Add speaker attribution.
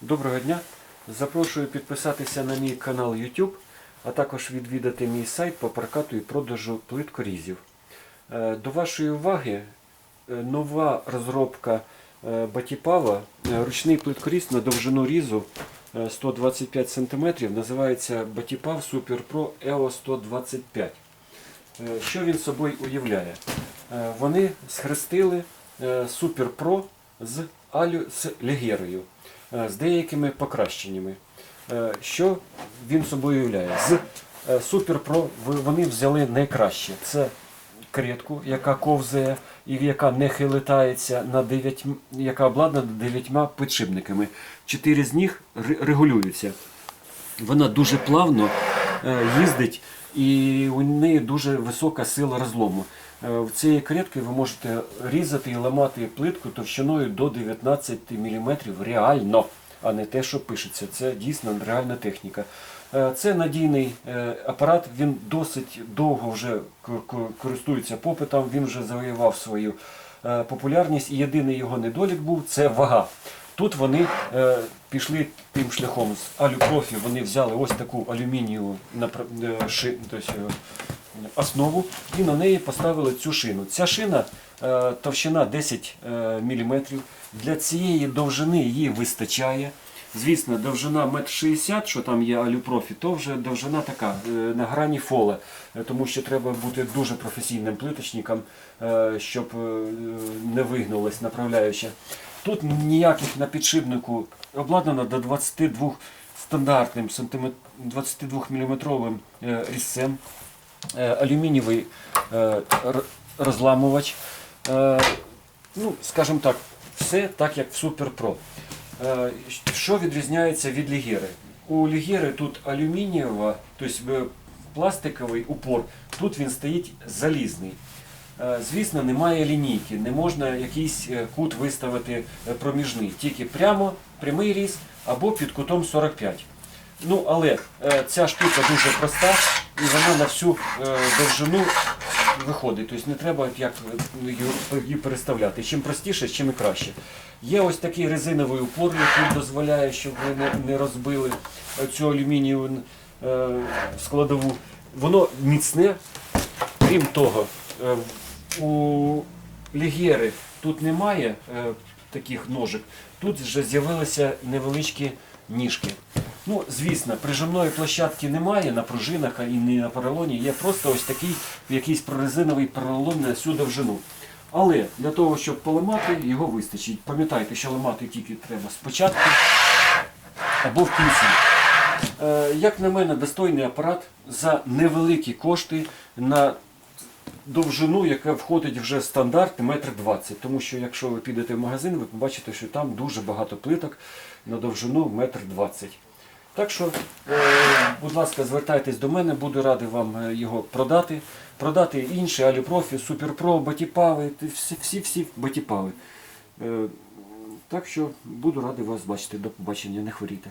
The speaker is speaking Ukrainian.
Speaker 1: Доброго дня! Запрошую підписатися на мій канал YouTube, а також відвідати мій сайт по прокату і продажу плиткорізів. Е, До вашої уваги е, нова розробка е, Батіпава, ручний плиткоріз на довжину різу е, 125 см, називається Батіпав Super Pro EO 125. Е, Що він собою уявляє? Вони схрестили Super Pro з алю з легерою, з деякими покращеннями. Е, Що він собою уявляє? З Супер Super Pro вони взяли найкраще. Це кретку, яка ковзає і яка не хилитається на 9, яка обладнана дев'ятьма підшипниками. Чотири з них регулюються. Вона дуже плавно е, їздить і у неї дуже висока сила розлому. Е, В цієї каретки ви можете різати і ламати плитку товщиною до 19 мм реально, а не те, що пишеться. Це дійсно реальна техніка. Е, Це надійний е, апарат, він досить довго вже ко- ко- користується попитом, він вже завоював свою е, популярність. І єдиний його недолік був це вага. Тут вони е, пішли тим шляхом з алюпрофі, вони взяли ось таку алюмінієву е, тобто, е, основу і на неї поставили цю шину. Ця шина е, товщина 10 е, мм. Для цієї довжини її вистачає. Звісно, довжина 1,60 м, що там є алюпрофі, то вже довжина така на грані фола, тому що треба бути дуже професійним плиточником, щоб не вигнулась направляюча. Тут ніяких на підшипнику обладнано до 22 стандартним 22 мм різцем, е, алюмінієвий е, розламувач. Е, Ну, скажімо так, все так, як в Super Pro. Е, Що відрізняється від лігери? У лігери тут алюмінієва, тобто е, пластиковий упор, тут він стоїть залізний. Е, Звісно, немає лінійки, не можна якийсь е, кут виставити е, проміжний, тільки прямо прямий різ або під кутом 45. Ну, але ця штука дуже проста і вона на всю довжину виходить. Тобто не треба як її- переставляти. Чим простіше, чим і краще. Є ось такий резиновий упор, який дозволяє, щоб ви не, розбили цю алюмінієву складову. Воно міцне, Крім того, у Лігєри тут немає е, таких ножик, тут вже з'явилися невеличкі ніжки. Ну, звісно, прижимної площадки немає на пружинах і не на поролоні, є просто ось такий якийсь прорезиновий поролон на всю довжину. Але для того, щоб поламати, його вистачить. Пам'ятайте, що ламати тільки треба спочатку або в кінці. Е, Як на мене, достойний апарат за невеликі кошти на довжину, яка входить вже в стандарт метр двадцять. Тому що якщо ви підете в магазин, ви побачите, що там дуже багато плиток на довжину метр двадцять. Так що, е, будь ласка, звертайтесь до мене, буду радий вам е, його продати. Продати інші алюпрофі, суперпро, батіпави, всі-всі батіпави. Е, Так що буду радий вас бачити. До побачення, не хворійте.